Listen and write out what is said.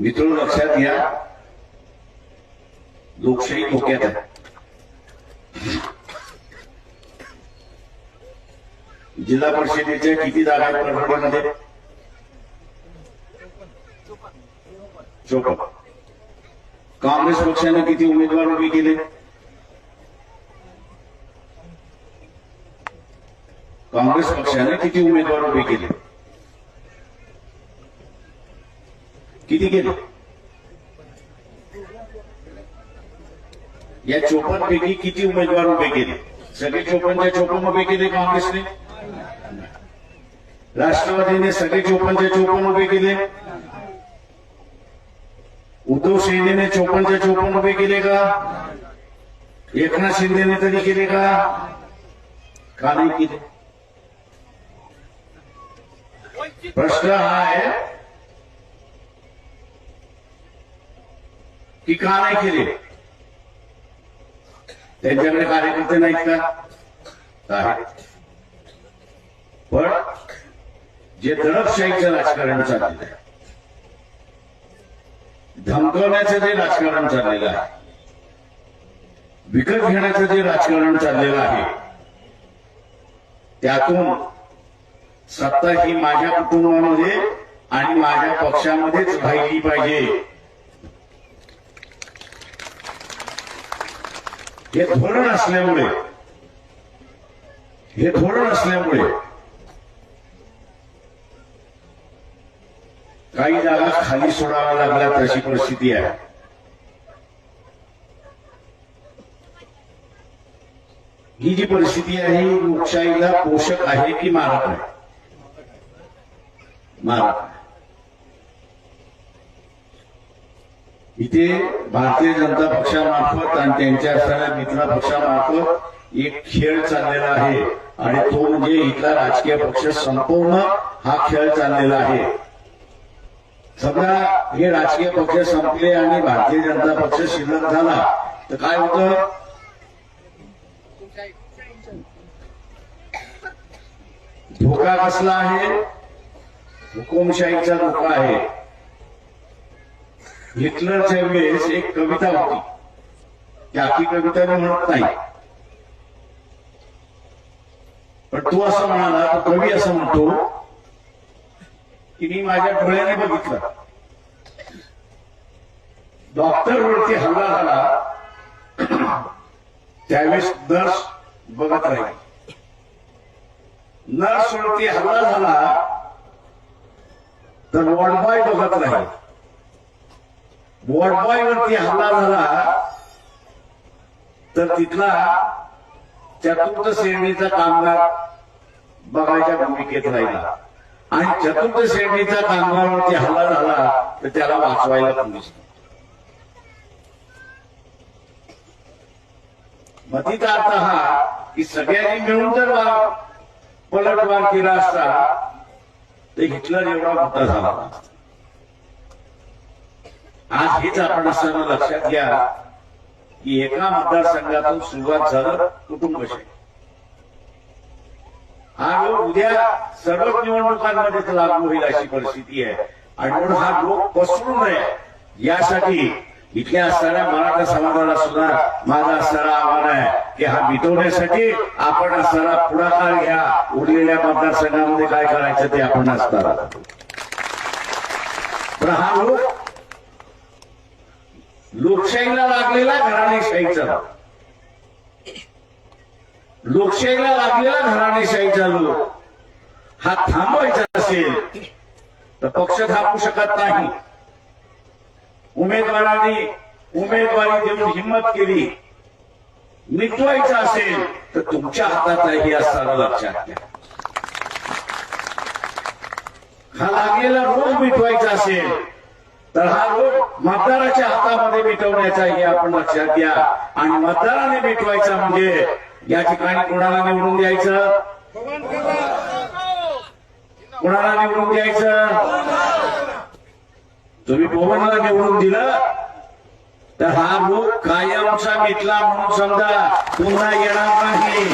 मित्र लक्षात घ्या. लोकशाही धोक्यात आहे. जिल्हा परिषदेच्या किती जागा आहेत परभणीमध्ये चोपन्न. काँग्रेस पक्षाने किती उमेदवार उभे केले? काँग्रेस पक्षाने किती उमेदवार उभे केले? किती केले? या चोपन्न पैकी किती उमेदवार उभे केले? सगळे चोपन्नच्या चोपन्न उभे केले काँग्रेसने? राष्ट्रवादीने सगळे चोपन्नच्या चोपन्न उभे केले? उद्धव सेनेने चोपन्नच्या चोपन्न उभे केले का? एकनाथ शिंदेने तरी केले का? का नाही केले? प्रश्न हा आहे की का नाही केले? त्यांच्याकडे कार्यकर्ते नाहीत का? पण जे दडपशाहीचं राजकारण चाललेलं आहे धमकवण्याचं जे राजकारण चाललेलं आहे विकत घेण्याचं जे राजकारण चाललेलं आहे त्यातून सत्ता ही माझ्या कुटुंबामध्ये आणि माझ्या पक्षामध्येच राहिली पाहिजे. हे धोरण असल्यामुळे हे धोरण असल्यामुळे काही जागा खाली सोडाव्या लागल्या तशी परिस्थिती आहे. ही जी परिस्थिती आहे ही लोकशाहीला पोषक आहे की मारक आहे मारक आहे. इथे भारतीय जनता पक्षामार्फत आणि त्यांच्या असणाऱ्या मित्र पक्षामार्फत एक खेळ चाललेला आहे. आणि तो म्हणजे इथला राजकीय पक्ष संपवणं हा खेळ चाललेला आहे. समजा हे राजकीय पक्ष संपले आणि भारतीय जनता पक्ष शिल्लक झाला तर काय होतं? धोका कसला आहे? हुकुमशाहीचा धोका आहे. हिटलरच्या वेळेस एक कविता होती. ती कविता मी म्हणत नाही. पण तो असं म्हणाला तो कवी असं म्हणतो की मी माझ्या डोळ्याने बघितलं. डॉक्टर वरती हल्ला झाला. त्यावेळेस नर्स बघत राहील. नर्स वरती हल्ला झाला. तर वॉर्डबॉय बघत राहील. वरती हल्ला झाला तर तिथला चतुर्थ श्रेणीचा कामगार बघायच्या भूमिकेत राहिला आणि चतुर्थ श्रेणीचा कामगारावरती हल्ला झाला तर त्याला वाचवायला पोलीस मतीचा अर्थ हा की सगळ्यांनी मिळून जर पलटवार केला असता तर हिटलर एवढा मोठा झाला नसता. आज हेच आपण सर्व लक्षात घ्या की एका मतदारसंघातून सुरुवात झालं कुटुंबशाही हा लोक उद्या सर्वच निवडणुकांमध्ये लागू होईल अशी परिस्थिती आहे. आणि म्हणून हा लोक पसरू नये. यासाठी इथल्या असणाऱ्या मराठा समाजाला सुद्धा माझं असणारं आव्हान आहे की हा मिटवण्यासाठी आपण असणारा पुढाकार घ्या. उरलेल्या मतदारसंघामध्ये काय करायचं ते आपण असणार पण हा लोक लोकशाहीला लागलेला घराणेशाहीचा लोकशाहीला लागलेला घराणेशाहीचा लोक. हा थांबवायचा असेल तर पक्ष थांबू शकत नाही. उमेदवारांनी उमेदवारी देऊन हिंमत केली. मिटवायचं असेल तर तुमच्या हातात आहे असताना लक्षात घ्या. हा लागलेला रोग मिटवायचा असेल तर हा रोग मतदाराच्या हातामध्ये मिटवण्याचा हे आपण लक्षात घ्या. आणि मतदाराने मिटवायचा म्हणजे या ठिकाणी कोणाला निवडून द्यायचं? कोणाला निवडून द्यायचं? तुम्ही पवनला निवडून दिलं? तर हा रोग कायमचा मिटला म्हणून समजा पुन्हा येणार नाही.